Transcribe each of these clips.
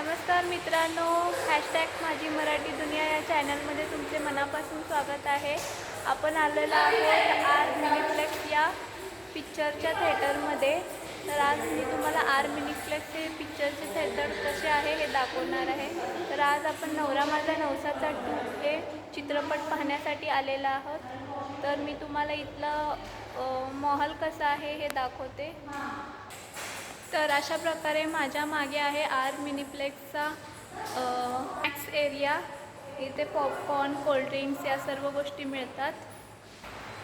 नमस्कार मित्रांनो हॅशटॅग माझी मराठी दुनिया या चॅनलमध्ये तुमचे मनापासून स्वागत आहे. आपण आलेलो आहोत आर मिनिफ्लेक्स या पिक्चरच्या थिएटरमध्ये तर आज मी तुम्हाला आर मिनिफ्लेक्स हे पिक्चरचे थिएटर कसे आहे हे दाखवणार आहे. तर आज आपण नवरा माझा नवसाचा टू हे चित्रपट पाहण्यासाठी आलेलो आहोत. तर मी तुम्हाला इथलं मॉहल कसं आहे हे दाखवते. तर अशा प्रकारे माझ्या मागे आहे आर मिनीप्लेक्सचा मॅक्स एरिया इथे पॉपकॉर्न कोल्ड्रिंक्स या सर्व गोष्टी मिळतात.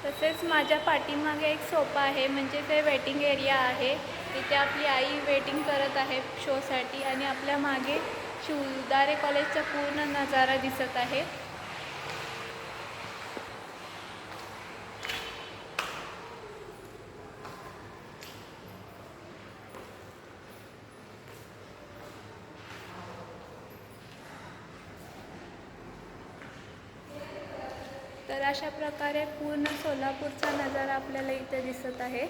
तसेच माझ्या पाठीमागे एक सोफा आहे म्हणजे ते वेटिंग एरिया आहे. इथे आपली आई वेटिंग करत आहे शोसाठी आणि आपल्या मागे शिवदारे कॉलेजचा पूर्ण नजारा दिसत आहे. तर अशा प्रकारे पूर्ण सोलापूरचा नजारा आपल्याला इथे दिसत आहे.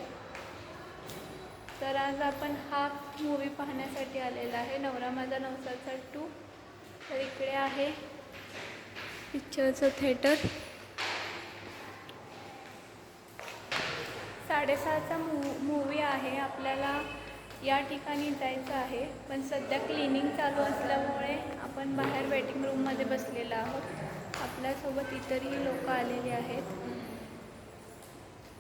तर आज आपण हा मूवी पाहण्यासाठी आलेला आहे. नवरा माझा नवसाचा टू तर इकडे आहे पिक्चरचं थिएटर साडेसहाचा मू मूवी आहे. आपल्याला या ठिकाणी जायचं आहे. पण सध्या क्लिनिंग चालू असल्यामुळे आपण बाहेर वेटिंग रूममध्ये बसलेलो आहोत. आपल्यासोबत इतरही लोक आलेले आहेत.